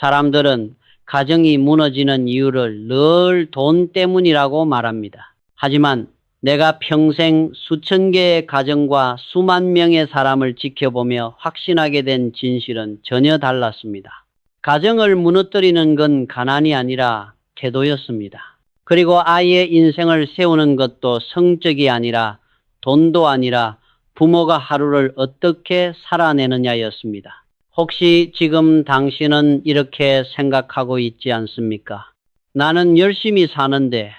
사람들은 가정이 무너지는 이유를 늘 돈 때문이라고 말합니다. 하지만 내가 평생 수천 개의 가정과 수만 명의 사람을 지켜보며 확신하게 된 진실은 전혀 달랐습니다. 가정을 무너뜨리는 건 가난이 아니라 태도였습니다. 그리고 아이의 인생을 세우는 것도 성적이 아니라 돈도 아니라 부모가 하루를 어떻게 살아내느냐였습니다. 혹시 지금 당신은 이렇게 생각하고 있지 않습니까? 나는 열심히 사는데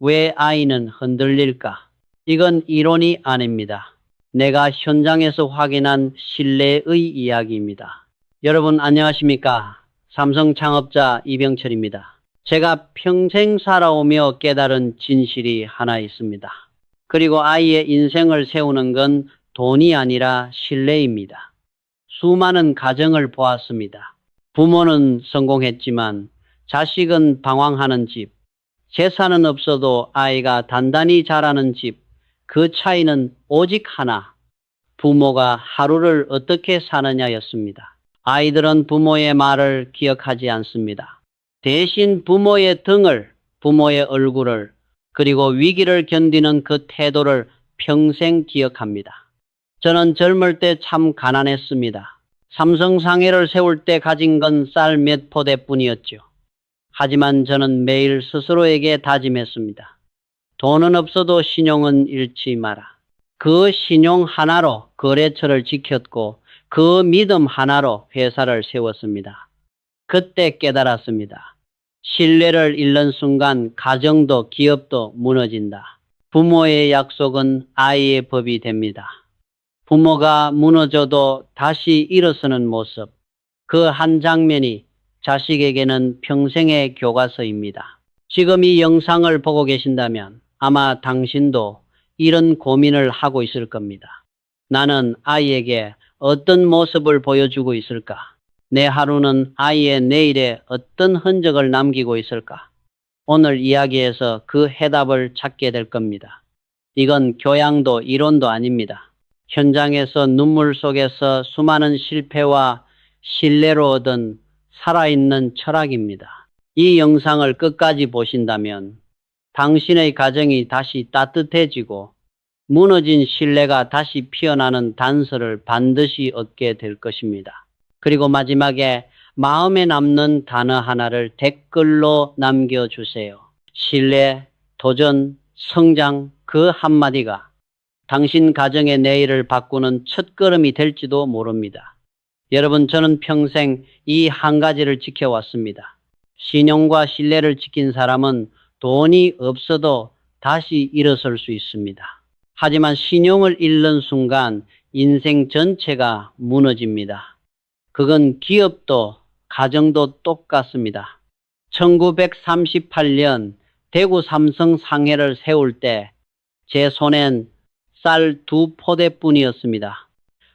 왜 아이는 흔들릴까? 이건 이론이 아닙니다. 내가 현장에서 확인한 신뢰의 이야기입니다. 여러분 안녕하십니까? 삼성 창업자 이병철입니다. 제가 평생 살아오며 깨달은 진실이 하나 있습니다. 그리고 아이의 인생을 세우는 건 돈이 아니라 신뢰입니다. 수많은 가정을 보았습니다. 부모는 성공했지만 자식은 방황하는 집, 재산은 없어도 아이가 단단히 자라는 집, 그 차이는 오직 하나. 부모가 하루를 어떻게 사느냐였습니다. 아이들은 부모의 말을 기억하지 않습니다. 대신 부모의 등을, 부모의 얼굴을, 그리고 위기를 견디는 그 태도를 평생 기억합니다. 저는 젊을 때 참 가난했습니다. 삼성 상해를 세울 때 가진 건 쌀 몇 포대뿐이었죠. 하지만 저는 매일 스스로에게 다짐했습니다. 돈은 없어도 신용은 잃지 마라. 그 신용 하나로 거래처를 지켰고 그 믿음 하나로 회사를 세웠습니다. 그때 깨달았습니다. 신뢰를 잃는 순간 가정도 기업도 무너진다. 부모의 약속은 아이의 법이 됩니다. 부모가 무너져도 다시 일어서는 모습, 그 한 장면이 자식에게는 평생의 교과서입니다. 지금 이 영상을 보고 계신다면 아마 당신도 이런 고민을 하고 있을 겁니다. 나는 아이에게 어떤 모습을 보여주고 있을까? 내 하루는 아이의 내일에 어떤 흔적을 남기고 있을까? 오늘 이야기에서 그 해답을 찾게 될 겁니다. 이건 교양도 이론도 아닙니다. 현장에서 눈물 속에서 수많은 실패와 신뢰로 얻은 살아있는 철학입니다. 이 영상을 끝까지 보신다면 당신의 가정이 다시 따뜻해지고 무너진 신뢰가 다시 피어나는 단서를 반드시 얻게 될 것입니다. 그리고 마지막에 마음에 남는 단어 하나를 댓글로 남겨주세요. 신뢰, 도전, 성장 그 한마디가 당신 가정의 내일을 바꾸는 첫걸음이 될지도 모릅니다. 여러분, 저는 평생 이 한 가지를 지켜왔습니다. 신용과 신뢰를 지킨 사람은 돈이 없어도 다시 일어설 수 있습니다. 하지만 신용을 잃는 순간 인생 전체가 무너집니다. 그건 기업도 가정도 똑같습니다. 1938년 대구 삼성 상해를 세울 때 제 손엔 쌀 두 포대뿐이었습니다.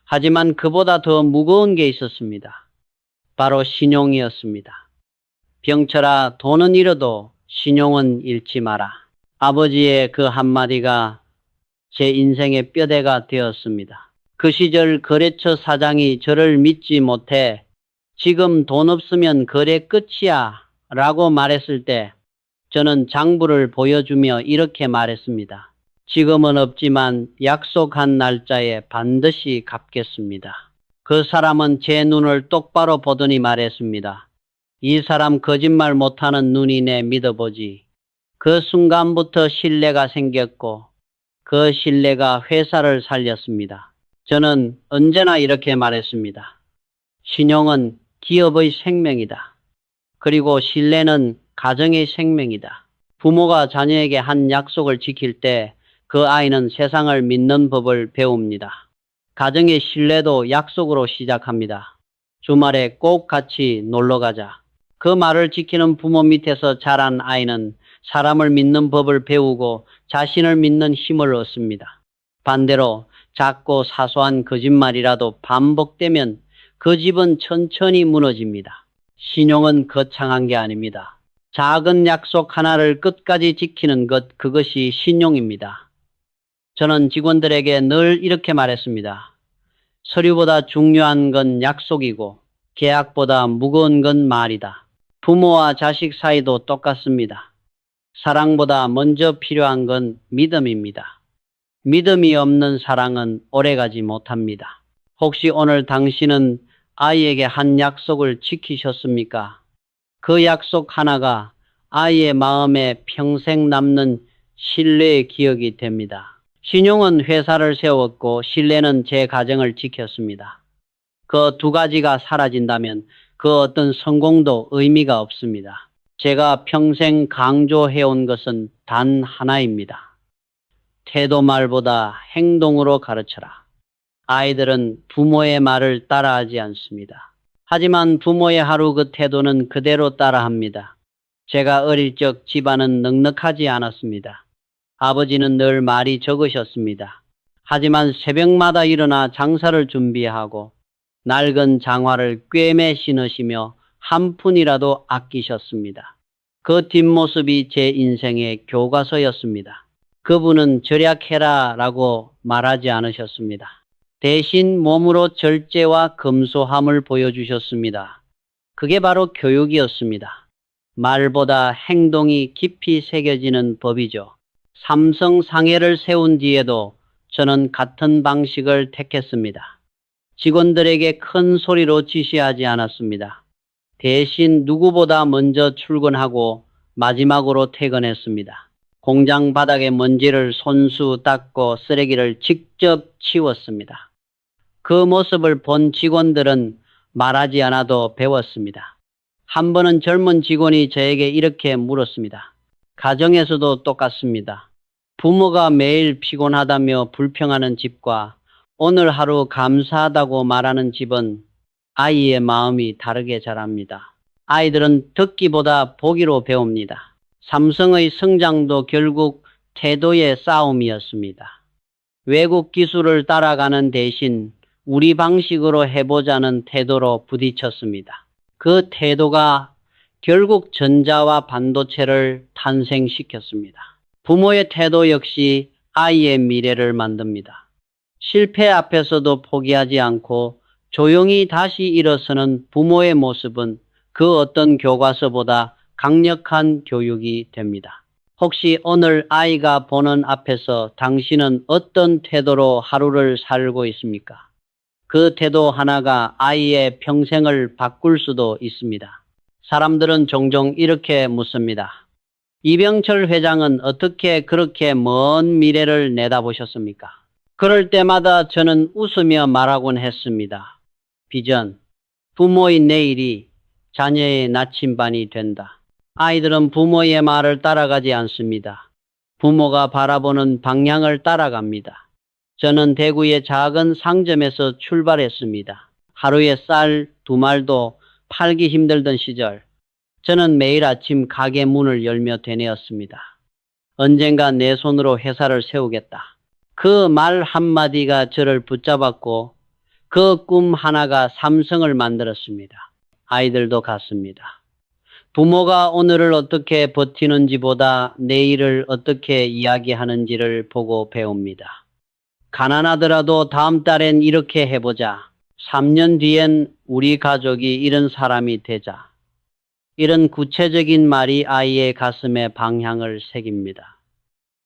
하지만 그보다 더 무거운 게 있었습니다. 바로 신용이었습니다. 병철아, 돈은 잃어도 신용은 잃지 마라. 아버지의 그 한마디가 제 인생의 뼈대가 되었습니다. 그 시절 거래처 사장이 저를 믿지 못해 지금 돈 없으면 거래 끝이야 라고 말했을 때 저는 장부를 보여주며 이렇게 말했습니다. 지금은 없지만 약속한 날짜에 반드시 갚겠습니다. 그 사람은 제 눈을 똑바로 보더니 말했습니다. 이 사람 거짓말 못하는 눈이네 믿어보지. 그 순간부터 신뢰가 생겼고 그 신뢰가 회사를 살렸습니다. 저는 언제나 이렇게 말했습니다. 신용은 기업의 생명이다. 그리고 신뢰는 가정의 생명이다. 부모가 자녀에게 한 약속을 지킬 때 그 아이는 세상을 믿는 법을 배웁니다. 가정의 신뢰도 약속으로 시작합니다. 주말에 꼭 같이 놀러 가자. 그 말을 지키는 부모 밑에서 자란 아이는 사람을 믿는 법을 배우고 자신을 믿는 힘을 얻습니다. 반대로 작고 사소한 거짓말이라도 반복되면 그 집은 천천히 무너집니다. 신용은 거창한 게 아닙니다. 작은 약속 하나를 끝까지 지키는 것, 그것이 신용입니다. 저는 직원들에게 늘 이렇게 말했습니다. 서류보다 중요한 건 약속이고 계약보다 무거운 건 말이다. 부모와 자식 사이도 똑같습니다. 사랑보다 먼저 필요한 건 믿음입니다. 믿음이 없는 사랑은 오래가지 못합니다. 혹시 오늘 당신은 아이에게 한 약속을 지키셨습니까? 그 약속 하나가 아이의 마음에 평생 남는 신뢰의 기억이 됩니다. 신용은 회사를 세웠고 신뢰는 제 가정을 지켰습니다. 그 두 가지가 사라진다면 그 어떤 성공도 의미가 없습니다. 제가 평생 강조해온 것은 단 하나입니다. 태도 말보다 행동으로 가르쳐라. 아이들은 부모의 말을 따라하지 않습니다. 하지만 부모의 하루 그 태도는 그대로 따라합니다. 제가 어릴 적 집안은 넉넉하지 않았습니다. 아버지는 늘 말이 적으셨습니다. 하지만 새벽마다 일어나 장사를 준비하고 낡은 장화를 꿰매 신으시며 한 푼이라도 아끼셨습니다. 그 뒷모습이 제 인생의 교과서였습니다. 그분은 절약해라 라고 말하지 않으셨습니다. 대신 몸으로 절제와 검소함을 보여주셨습니다. 그게 바로 교육이었습니다. 말보다 행동이 깊이 새겨지는 법이죠. 삼성 상해를 세운 뒤에도 저는 같은 방식을 택했습니다. 직원들에게 큰 소리로 지시하지 않았습니다. 대신 누구보다 먼저 출근하고 마지막으로 퇴근했습니다. 공장 바닥에 먼지를 손수 닦고 쓰레기를 직접 치웠습니다. 그 모습을 본 직원들은 말하지 않아도 배웠습니다. 한 번은 젊은 직원이 저에게 이렇게 물었습니다. 가정에서도 똑같습니다. 부모가 매일 피곤하다며 불평하는 집과 오늘 하루 감사하다고 말하는 집은 아이의 마음이 다르게 자랍니다. 아이들은 듣기보다 보기로 배웁니다. 삼성의 성장도 결국 태도의 싸움이었습니다. 외국 기술을 따라가는 대신 우리 방식으로 해보자는 태도로 부딪혔습니다. 그 태도가 결국 전자와 반도체를 탄생시켰습니다. 부모의 태도 역시 아이의 미래를 만듭니다. 실패 앞에서도 포기하지 않고 조용히 다시 일어서는 부모의 모습은 그 어떤 교과서보다 강력한 교육이 됩니다. 혹시 오늘 아이가 보는 앞에서 당신은 어떤 태도로 하루를 살고 있습니까? 그 태도 하나가 아이의 평생을 바꿀 수도 있습니다. 사람들은 종종 이렇게 묻습니다. 이병철 회장은 어떻게 그렇게 먼 미래를 내다보셨습니까? 그럴 때마다 저는 웃으며 말하곤 했습니다. 비전. 부모의 내일이 자녀의 나침반이 된다. 아이들은 부모의 말을 따라가지 않습니다. 부모가 바라보는 방향을 따라갑니다. 저는 대구의 작은 상점에서 출발했습니다. 하루에 쌀 두 말도 팔기 힘들던 시절, 저는 매일 아침 가게 문을 열며 되뇌었습니다. 언젠가 내 손으로 회사를 세우겠다. 그 말 한마디가 저를 붙잡았고 그 꿈 하나가 삼성을 만들었습니다. 아이들도 같습니다. 부모가 오늘을 어떻게 버티는지보다 내일을 어떻게 이야기하는지를 보고 배웁니다. 가난하더라도 다음 달엔 이렇게 해보자. 3년 뒤엔 우리 가족이 이런 사람이 되자. 이런 구체적인 말이 아이의 가슴에 방향을 새깁니다.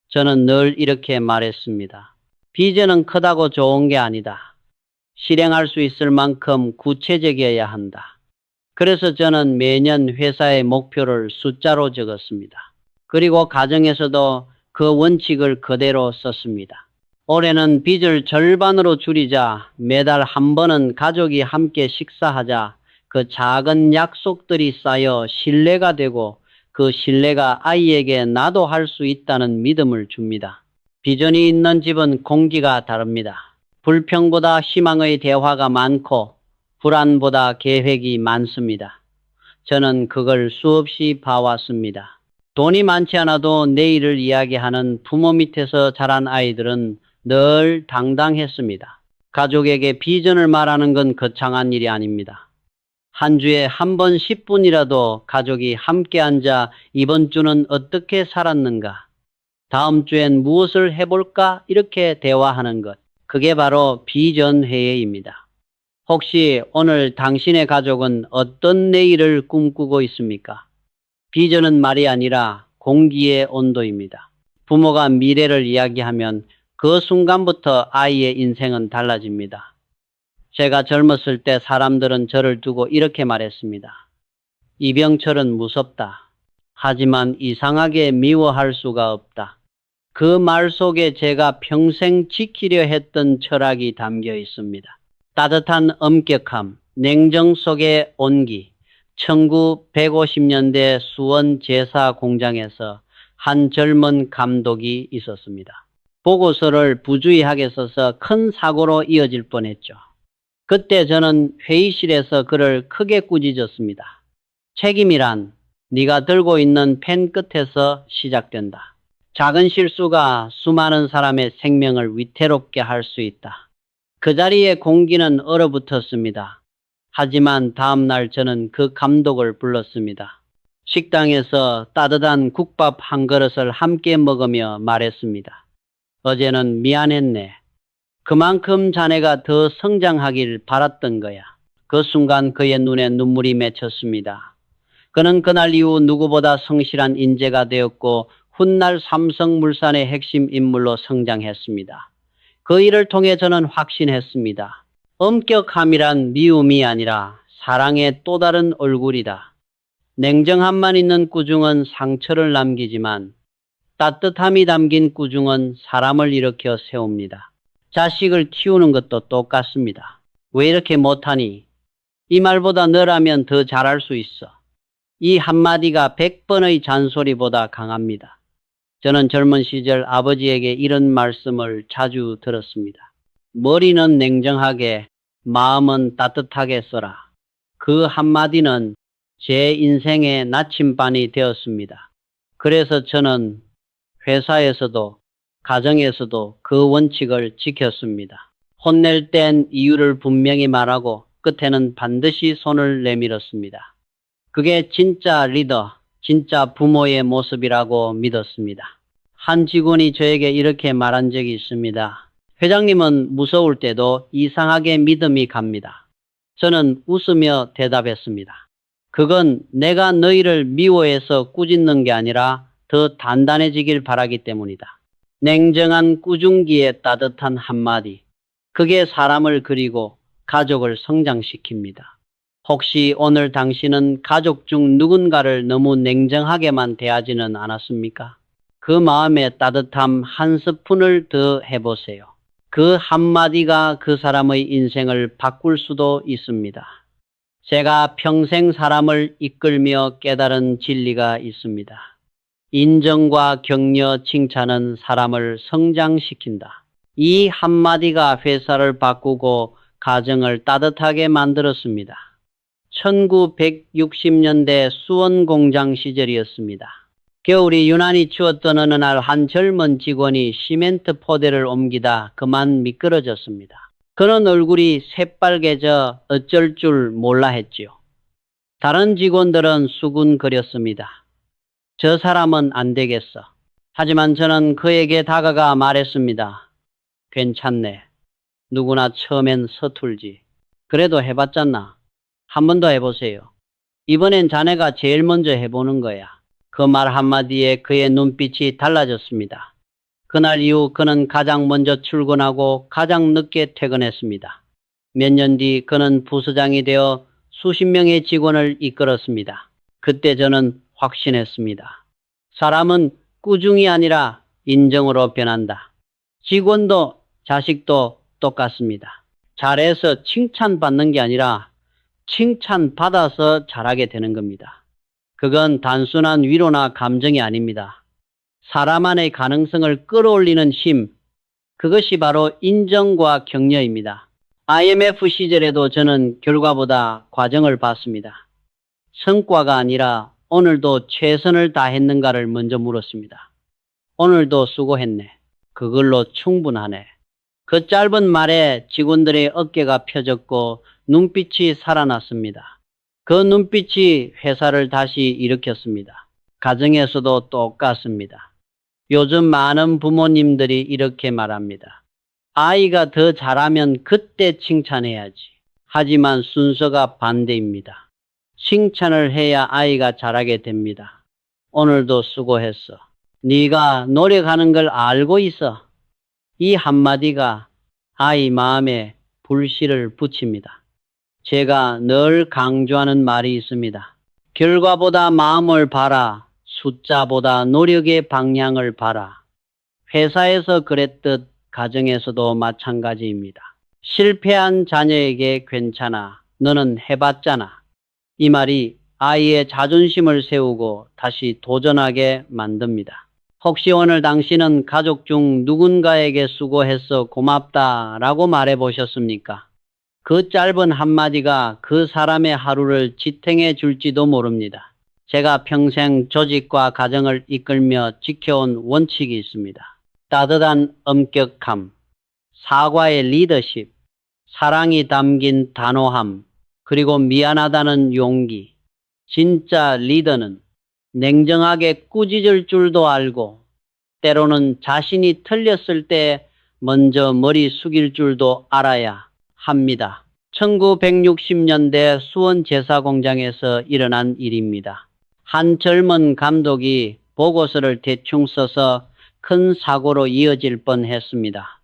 저는 늘 이렇게 말했습니다. 비전은 크다고 좋은 게 아니다. 실행할 수 있을 만큼 구체적이어야 한다. 그래서 저는 매년 회사의 목표를 숫자로 적었습니다. 그리고 가정에서도 그 원칙을 그대로 썼습니다. 올해는 빚을 절반으로 줄이자 매달 한 번은 가족이 함께 식사하자 그 작은 약속들이 쌓여 신뢰가 되고 그 신뢰가 아이에게 나도 할 수 있다는 믿음을 줍니다. 비전이 있는 집은 공기가 다릅니다. 불평보다 희망의 대화가 많고 불안보다 계획이 많습니다. 저는 그걸 수없이 봐왔습니다. 돈이 많지 않아도 내일을 이야기하는 부모 밑에서 자란 아이들은 늘 당당했습니다. 가족에게 비전을 말하는 건 거창한 일이 아닙니다. 한 주에 한 번 10분이라도 가족이 함께 앉아 이번 주는 어떻게 살았는가? 다음 주엔 무엇을 해볼까? 이렇게 대화하는 것. 그게 바로 비전 회의입니다. 혹시 오늘 당신의 가족은 어떤 내일을 꿈꾸고 있습니까? 비전은 말이 아니라 공기의 온도입니다. 부모가 미래를 이야기하면 그 순간부터 아이의 인생은 달라집니다. 제가 젊었을 때 사람들은 저를 두고 이렇게 말했습니다. 이병철은 무섭다. 하지만 이상하게 미워할 수가 없다. 그 말 속에 제가 평생 지키려 했던 철학이 담겨 있습니다. 따뜻한 엄격함, 냉정 속의 온기. 1950년대 수원 제사 공장에서 한 젊은 감독이 있었습니다. 보고서를 부주의하게 써서 큰 사고로 이어질 뻔했죠. 그때 저는 회의실에서 그를 크게 꾸짖었습니다. 책임이란 네가 들고 있는 펜 끝에서 시작된다. 작은 실수가 수많은 사람의 생명을 위태롭게 할 수 있다. 그 자리에 공기는 얼어붙었습니다. 하지만 다음날 저는 그 감독을 불렀습니다. 식당에서 따뜻한 국밥 한 그릇을 함께 먹으며 말했습니다. 어제는 미안했네. 그만큼 자네가 더 성장하길 바랐던 거야. 그 순간 그의 눈에 눈물이 맺혔습니다. 그는 그날 이후 누구보다 성실한 인재가 되었고 훗날 삼성물산의 핵심 인물로 성장했습니다. 그 일을 통해 저는 확신했습니다. 엄격함이란 미움이 아니라 사랑의 또 다른 얼굴이다. 냉정함만 있는 꾸중은 상처를 남기지만 따뜻함이 담긴 꾸중은 사람을 일으켜 세웁니다. 자식을 키우는 것도 똑같습니다. 왜 이렇게 못하니? 이 말보다 너라면 더 잘할 수 있어. 이 한마디가 백번의 잔소리보다 강합니다. 저는 젊은 시절 아버지에게 이런 말씀을 자주 들었습니다. 머리는 냉정하게, 마음은 따뜻하게 써라. 그 한마디는 제 인생의 나침반이 되었습니다. 그래서 저는 회사에서도 가정에서도 그 원칙을 지켰습니다. 혼낼 땐 이유를 분명히 말하고 끝에는 반드시 손을 내밀었습니다. 그게 진짜 리더, 진짜 부모의 모습이라고 믿었습니다. 한 직원이 저에게 이렇게 말한 적이 있습니다. 회장님은 무서울 때도 이상하게 믿음이 갑니다. 저는 웃으며 대답했습니다. 그건 내가 너희를 미워해서 꾸짖는 게 아니라 더 단단해지길 바라기 때문이다. 냉정한 꾸중기의 따뜻한 한마디. 그게 사람을 그리고 가족을 성장시킵니다. 혹시 오늘 당신은 가족 중 누군가를 너무 냉정하게만 대하지는 않았습니까? 그 마음의 따뜻함 한 스푼을 더 해보세요. 그 한마디가 그 사람의 인생을 바꿀 수도 있습니다. 제가 평생 사람을 이끌며 깨달은 진리가 있습니다. 인정과 격려, 칭찬은 사람을 성장시킨다. 이 한마디가 회사를 바꾸고 가정을 따뜻하게 만들었습니다. 1960년대 수원 공장 시절이었습니다. 겨울이 유난히 추웠던 어느 날 한 젊은 직원이 시멘트 포대를 옮기다 그만 미끄러졌습니다. 그는 얼굴이 새빨개져 어쩔 줄 몰라 했지요. 다른 직원들은 수군거렸습니다. 저 사람은 안 되겠어. 하지만 저는 그에게 다가가 말했습니다. 괜찮네. 누구나 처음엔 서툴지. 그래도 해봤잖아. 한 번 더 해보세요. 이번엔 자네가 제일 먼저 해보는 거야. 그 말 한마디에 그의 눈빛이 달라졌습니다. 그날 이후 그는 가장 먼저 출근하고 가장 늦게 퇴근했습니다. 몇 년 뒤 그는 부서장이 되어 수십 명의 직원을 이끌었습니다. 그때 저는 확신했습니다. 사람은 꾸중이 아니라 인정으로 변한다. 직원도 자식도 똑같습니다. 잘해서 칭찬받는 게 아니라 칭찬받아서 잘하게 되는 겁니다. 그건 단순한 위로나 감정이 아닙니다. 사람 안의 가능성을 끌어올리는 힘, 그것이 바로 인정과 격려입니다. IMF 시절에도 저는 결과보다 과정을 봤습니다. 성과가 아니라 오늘도 최선을 다했는가를 먼저 물었습니다. 오늘도 수고했네. 그걸로 충분하네. 그 짧은 말에 직원들의 어깨가 펴졌고 눈빛이 살아났습니다. 그 눈빛이 회사를 다시 일으켰습니다. 가정에서도 똑같습니다. 요즘 많은 부모님들이 이렇게 말합니다. 아이가 더 잘하면 그때 칭찬해야지. 하지만 순서가 반대입니다. 칭찬을 해야 아이가 잘하게 됩니다. 오늘도 수고했어. 네가 노력하는 걸 알고 있어. 이 한마디가 아이 마음에 불씨를 붙입니다. 제가 늘 강조하는 말이 있습니다. 결과보다 마음을 봐라. 숫자보다 노력의 방향을 봐라. 회사에서 그랬듯 가정에서도 마찬가지입니다. 실패한 자녀에게 괜찮아. 너는 해봤잖아. 이 말이 아이의 자존심을 세우고 다시 도전하게 만듭니다. 혹시 오늘 당신은 가족 중 누군가에게 수고했어 고맙다 라고 말해 보셨습니까? 그 짧은 한마디가 그 사람의 하루를 지탱해 줄지도 모릅니다. 제가 평생 조직과 가정을 이끌며 지켜온 원칙이 있습니다. 따뜻한 엄격함, 사과의 리더십, 사랑이 담긴 단호함, 그리고 미안하다는 용기. 진짜 리더는 냉정하게 꾸짖을 줄도 알고, 때로는 자신이 틀렸을 때 먼저 머리 숙일 줄도 알아야 합니다. 1960년대 수원 제사공장에서 일어난 일입니다. 한 젊은 감독이 보고서를 대충 써서 큰 사고로 이어질 뻔 했습니다.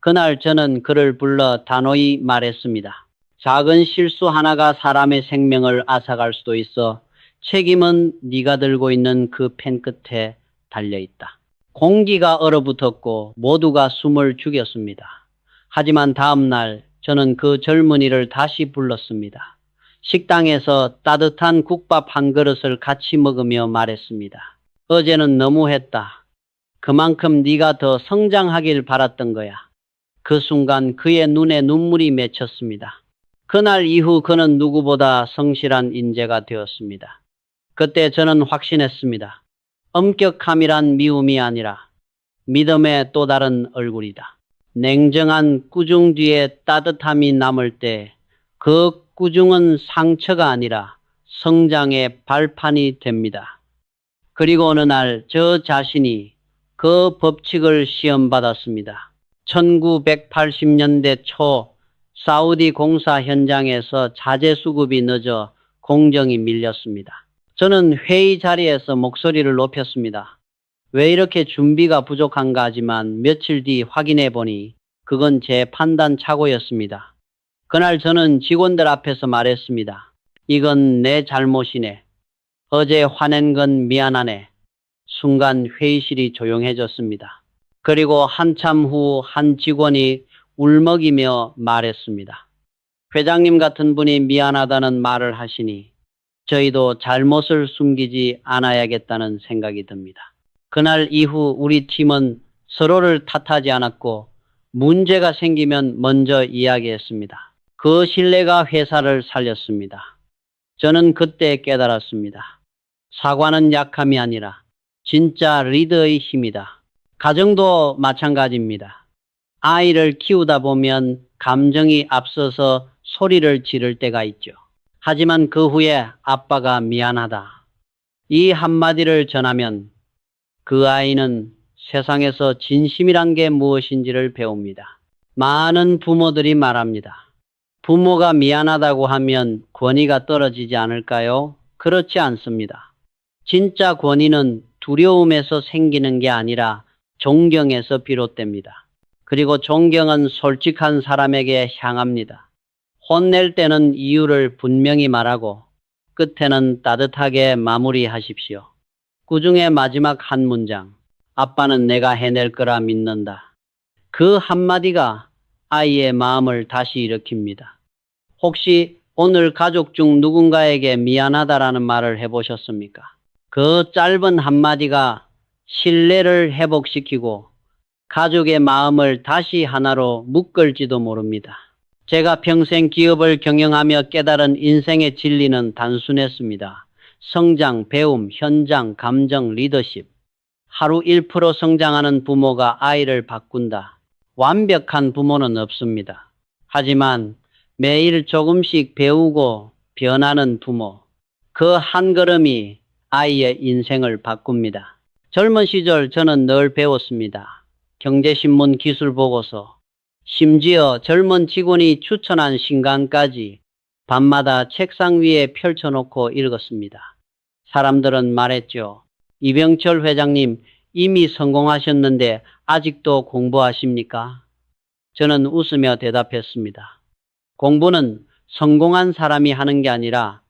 그날 저는 그를 불러 단호히 말했습니다. 작은 실수 하나가 사람의 생명을 앗아갈 수도 있어 책임은 네가 들고 있는 그 펜 끝에 달려 있다. 공기가 얼어붙었고 모두가 숨을 죽였습니다. 하지만 다음 날 저는 그 젊은이를 다시 불렀습니다. 식당에서 따뜻한 국밥 한 그릇을 같이 먹으며 말했습니다. 어제는 너무했다. 그만큼 네가 더 성장하길 바랐던 거야. 그 순간 그의 눈에 눈물이 맺혔습니다. 그날 이후 그는 누구보다 성실한 인재가 되었습니다. 그때 저는 확신했습니다. 엄격함이란 미움이 아니라 믿음의 또 다른 얼굴이다. 냉정한 꾸중 뒤에 따뜻함이 남을 때 그 꾸중은 상처가 아니라 성장의 발판이 됩니다. 그리고 어느 날 저 자신이 그 법칙을 시험받았습니다. 1980년대 초 사우디 공사 현장에서 자재 수급이 늦어 공정이 밀렸습니다. 저는 회의 자리에서 목소리를 높였습니다. 왜 이렇게 준비가 부족한가 하지만 며칠 뒤 확인해 보니 그건 제 판단 착오였습니다. 그날 저는 직원들 앞에서 말했습니다. 이건 내 잘못이네. 어제 화낸 건 미안하네. 순간 회의실이 조용해졌습니다. 그리고 한참 후 한 직원이 울먹이며 말했습니다. 회장님 같은 분이 미안하다는 말을 하시니 저희도 잘못을 숨기지 않아야겠다는 생각이 듭니다. 그날 이후 우리 팀은 서로를 탓하지 않았고 문제가 생기면 먼저 이야기했습니다. 그 신뢰가 회사를 살렸습니다. 저는 그때 깨달았습니다. 사과는 약함이 아니라 진짜 리더의 힘이다. 가정도 마찬가지입니다. 아이를 키우다 보면 감정이 앞서서 소리를 지를 때가 있죠. 하지만 그 후에 아빠가 미안하다. 이 한마디를 전하면 그 아이는 세상에서 진심이란 게 무엇인지를 배웁니다. 많은 부모들이 말합니다. 부모가 미안하다고 하면 권위가 떨어지지 않을까요? 그렇지 않습니다. 진짜 권위는 두려움에서 생기는 게 아니라 존경에서 비롯됩니다. 그리고 존경은 솔직한 사람에게 향합니다. 혼낼 때는 이유를 분명히 말하고 끝에는 따뜻하게 마무리하십시오. 꾸중의 마지막 한 문장. 아빠는 내가 해낼 거라 믿는다. 그 한마디가 아이의 마음을 다시 일으킵니다. 혹시 오늘 가족 중 누군가에게 미안하다라는 말을 해보셨습니까? 그 짧은 한마디가 신뢰를 회복시키고 가족의 마음을 다시 하나로 묶을지도 모릅니다. 제가 평생 기업을 경영하며 깨달은 인생의 진리는 단순했습니다. 성장, 배움, 현장, 감정, 리더십. 하루 1% 성장하는 부모가 아이를 바꾼다. 완벽한 부모는 없습니다. 하지만 매일 조금씩 배우고 변하는 부모. 그 한 걸음이 아이의 인생을 바꿉니다. 젊은 시절 저는 늘 배웠습니다. 경제신문 기술 보고서, 심지어 젊은 직원이 추천한 신간까지 밤마다 책상 위에 펼쳐놓고 읽었습니다. 사람들은 말했죠. 이병철 회장님 이미 성공하셨는데 아직도 공부하십니까? 저는 웃으며 대답했습니다. 공부는 성공한 사람이 하는 게 아니라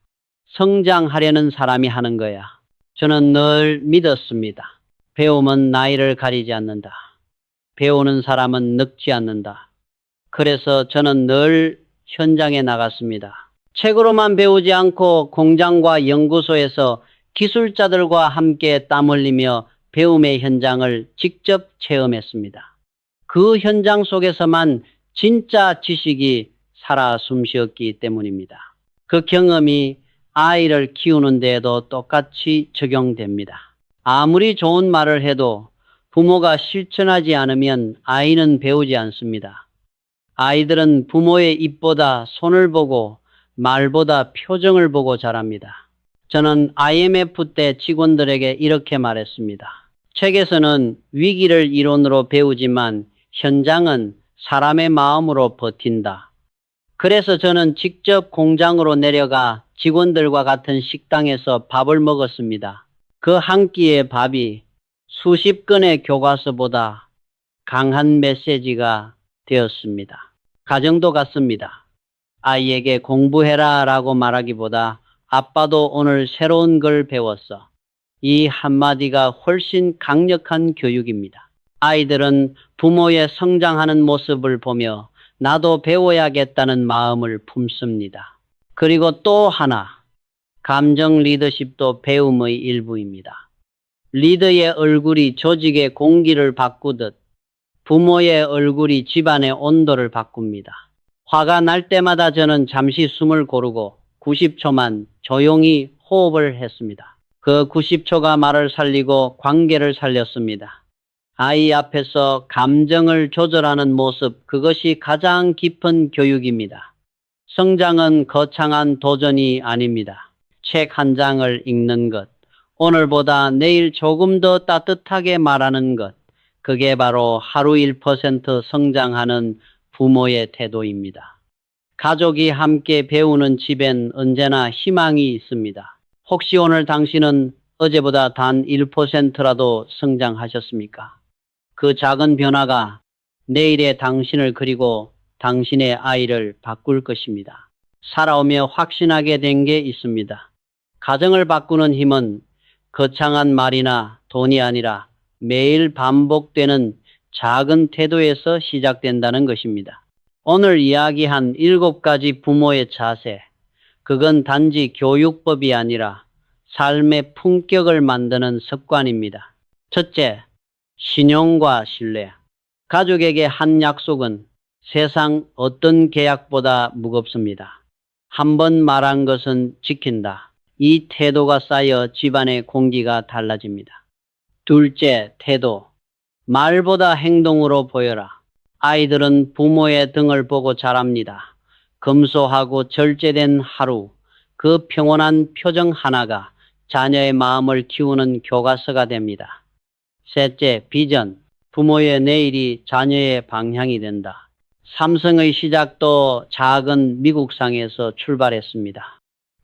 성장하려는 사람이 하는 거야. 저는 늘 믿었습니다. 배움은 나이를 가리지 않는다. 배우는 사람은 늙지 않는다. 그래서 저는 늘 현장에 나갔습니다. 책으로만 배우지 않고 공장과 연구소에서 기술자들과 함께 땀 흘리며 배움의 현장을 직접 체험했습니다. 그 현장 속에서만 진짜 지식이 살아 숨쉬었기 때문입니다. 그 경험이 아이를 키우는 데에도 똑같이 적용됩니다. 아무리 좋은 말을 해도 부모가 실천하지 않으면 아이는 배우지 않습니다. 아이들은 부모의 입보다 손을 보고 말보다 표정을 보고 자랍니다. 저는 IMF 때 직원들에게 이렇게 말했습니다. 책에서는 위기를 이론으로 배우지만 현장은 사람의 마음으로 버틴다. 그래서 저는 직접 공장으로 내려가 직원들과 같은 식당에서 밥을 먹었습니다. 그 한 끼의 밥이 수십 건의 교과서보다 강한 메시지가 되었습니다. 가정도 같습니다. 아이에게 공부해라 라고 말하기보다 아빠도 오늘 새로운 걸 배웠어. 이 한마디가 훨씬 강력한 교육입니다. 아이들은 부모의 성장하는 모습을 보며 나도 배워야겠다는 마음을 품습니다. 그리고 또 하나, 감정 리더십도 배움의 일부입니다. 리더의 얼굴이 조직의 공기를 바꾸듯 부모의 얼굴이 집안의 온도를 바꿉니다. 화가 날 때마다 저는 잠시 숨을 고르고 90초만 조용히 호흡을 했습니다. 그 90초가 말을 살리고 관계를 살렸습니다. 아이 앞에서 감정을 조절하는 모습, 그것이 가장 깊은 교육입니다. 성장은 거창한 도전이 아닙니다. 책 한 장을 읽는 것, 오늘보다 내일 조금 더 따뜻하게 말하는 것, 그게 바로 하루 1% 성장하는 부모의 태도입니다. 가족이 함께 배우는 집엔 언제나 희망이 있습니다. 혹시 오늘 당신은 어제보다 단 1%라도 성장하셨습니까? 그 작은 변화가 내일의 당신을 그리고 당신의 아이를 바꿀 것입니다. 살아오며 확신하게 된 게 있습니다. 가정을 바꾸는 힘은 거창한 말이나 돈이 아니라 매일 반복되는 작은 태도에서 시작된다는 것입니다. 오늘 이야기한 일곱 가지 부모의 자세, 그건 단지 교육법이 아니라 삶의 품격을 만드는 습관입니다. 첫째, 신용과 신뢰. 가족에게 한 약속은 세상 어떤 계약보다 무겁습니다. 한 번 말한 것은 지킨다. 이 태도가 쌓여 집안의 공기가 달라집니다. 둘째, 태도. 말보다 행동으로 보여라. 아이들은 부모의 등을 보고 자랍니다. 검소하고 절제된 하루, 그 평온한 표정 하나가 자녀의 마음을 키우는 교과서가 됩니다. 셋째, 비전. 부모의 내일이 자녀의 방향이 된다. 삼성의 시작도 작은 미국상에서 출발했습니다.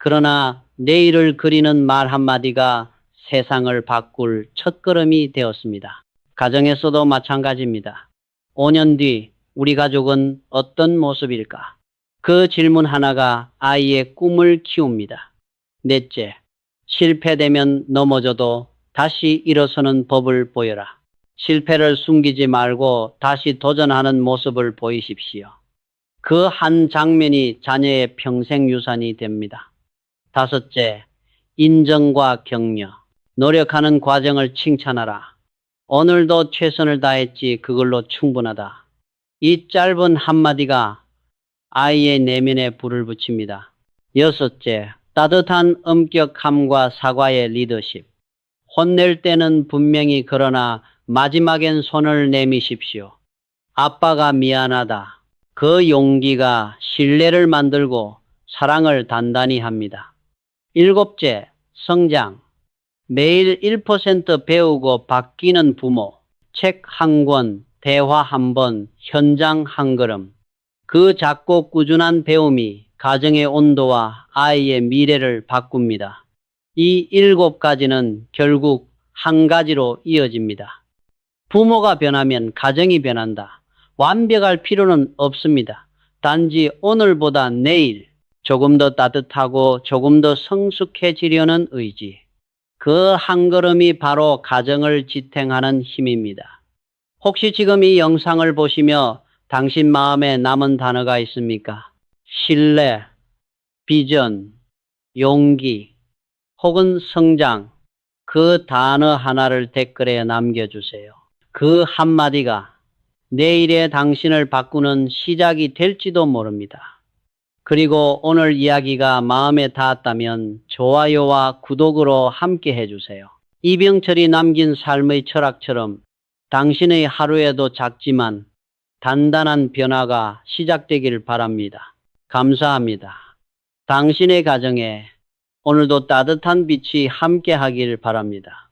그러나 내일을 그리는 말 한마디가 세상을 바꿀 첫걸음이 되었습니다. 가정에서도 마찬가지입니다. 5년 뒤 우리 가족은 어떤 모습일까? 그 질문 하나가 아이의 꿈을 키웁니다. 넷째, 실패되면 넘어져도 다시 일어서는 법을 보여라. 실패를 숨기지 말고 다시 도전하는 모습을 보이십시오. 그 한 장면이 자녀의 평생 유산이 됩니다. 다섯째, 인정과 격려. 노력하는 과정을 칭찬하라. 오늘도 최선을 다했지 그걸로 충분하다. 이 짧은 한마디가 아이의 내면에 불을 붙입니다. 여섯째, 따뜻한 엄격함과 사과의 리더십. 혼낼 때는 분명히 그러나 마지막엔 손을 내미십시오. 아빠가 미안하다. 그 용기가 신뢰를 만들고 사랑을 단단히 합니다. 일곱째, 성장. 매일 1% 배우고 바뀌는 부모. 책 한 권, 대화 한 번, 현장 한 걸음. 그 작고 꾸준한 배움이 가정의 온도와 아이의 미래를 바꿉니다. 이 일곱 가지는 결국 한 가지로 이어집니다. 부모가 변하면 가정이 변한다. 완벽할 필요는 없습니다. 단지 오늘보다 내일 조금 더 따뜻하고 조금 더 성숙해지려는 의지. 그 한 걸음이 바로 가정을 지탱하는 힘입니다. 혹시 지금 이 영상을 보시며 당신 마음에 남은 단어가 있습니까? 신뢰, 비전, 용기, 혹은 성장. 그 단어 하나를 댓글에 남겨주세요. 그 한마디가 내일의 당신을 바꾸는 시작이 될지도 모릅니다. 그리고 오늘 이야기가 마음에 닿았다면 좋아요와 구독으로 함께 해주세요. 이병철이 남긴 삶의 철학처럼 당신의 하루에도 작지만 단단한 변화가 시작되길 바랍니다. 감사합니다. 당신의 가정에 오늘도 따뜻한 빛이 함께 하길 바랍니다.